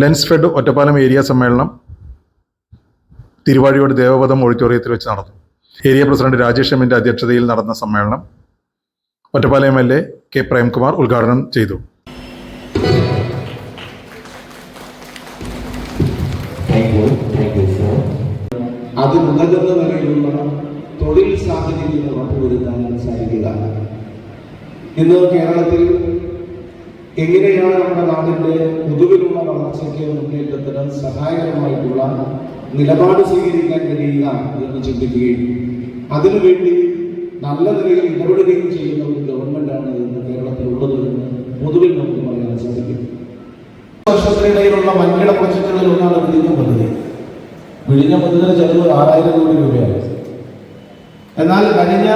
Lens fed Ottapalam area സമ്മേളനം തിരുവാഴിയോട് ദേവപദം ഓഡിറ്റോറിയത്തിൽ വെച്ച് നടന്നു. ഏരിയ പ്രസിഡന്റ് രാജേഷ് എമ്മിന്റെ അധ്യക്ഷതയിൽ നടന്ന സമ്മേളനം Ottapalam M L A K Premkumar ഉദ്ഘാടനം ചെയ്തു. അത് മുതലെന്ന നിലയിലുള്ള തൊഴിൽ സാഹചര്യങ്ങൾ ഉറപ്പുവരുത്താൻ സാധിക്കുക. ഇന്ന് കേരളത്തിൽ എങ്ങനെയാണ് നമ്മുടെ നാടിന്റെ പൊതുവിലുള്ള വളർച്ചയ്ക്ക് മുന്നേറ്റത്തിന് സഹായകരമായിട്ടുള്ള നിലപാട് സ്വീകരിക്കാൻ കഴിയുക എന്ന് ചിന്തിക്കുകയും അതിനുവേണ്ടി നല്ല നിലയിൽ ഇടപെടുകയും ചെയ്യുന്ന ഒരു ഗവൺമെന്റാണ് ഇന്ന് കേരളത്തിലുള്ളത് എന്ന് പൊതുവിൽ നമുക്ക് പറയാൻ സാധിക്കും. വർഷത്തിനിടയിലുള്ള വൻകിട പ്രൊജക്ടുകളിൽ ഒന്നാണ് വിഴിഞ്ഞ പദ്ധതി. വിഴിഞ്ഞ പദ്ധതിയുടെ ചെലവ് ആറായിരം കോടി രൂപയാണ്. എന്നാൽ കഴിഞ്ഞ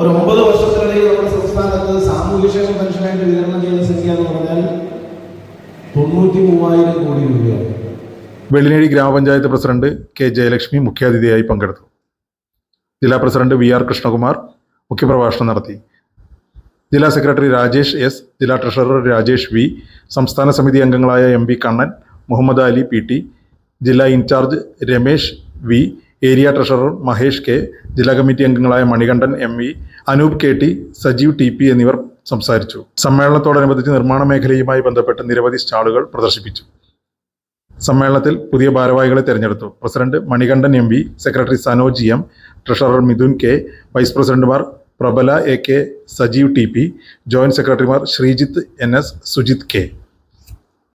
ഒരു ഒമ്പത് വർഷത്തിനിടയിൽ സംസ്ഥാനത്ത് സാമൂഹ്യക്ഷേമ പെൻഷനായിട്ട് വിതരണം ചെയ്യുന്ന സംഖ്യ എന്ന് പറഞ്ഞാൽ തൊണ്ണൂറ്റി മൂവായിരം കോടി രൂപയാണ്. വെള്ളിനേഴി ഗ്രാമപഞ്ചായത്ത് പ്രസിഡന്റ് കെ ജയലക്ഷ്മി മുഖ്യാതിഥിയായി പങ്കെടുത്തു. ജില്ലാ പ്രസിഡന്റ് വി ആർ കൃഷ്ണകുമാർ മുഖ്യപ്രഭാഷണം നടത്തി. ജില്ലാ സെക്രട്ടറി രാജേഷ് എസ് ജില്ലാ ട്രഷറർ രാജേഷ് വി സംസ്ഥാന സമിതി അംഗങ്ങളായ M V Kannan Muhammad Ali P T ജില്ലാ in charge Ramesh V area treasurer Mahesh K ജില്ലാ കമ്മിറ്റി അംഗങ്ങളായ Manikandan M V Anoop K T Sajeev T P എന്നിവർ സംസാരിച്ചു. സമ്മേളനത്തോടനുബന്ധിച്ച് നിർമ്മാണ മേഖലയുമായി ബന്ധപ്പെട്ട് നിരവധി സ്റ്റാളുകൾ പ്രദർശിപ്പിച്ചു. സമ്മേളനത്തിൽ പുതിയ ഭാരവാഹികളെ തെരഞ്ഞെടുത്തു. President Manikandan M V secretary Sanoj M treasurer Midhun K vice പ്രസിഡന്റുമാർ Prabala A K Sajeev T P joint സെക്രട്ടറിമാർ Sreejith N S Sujith K.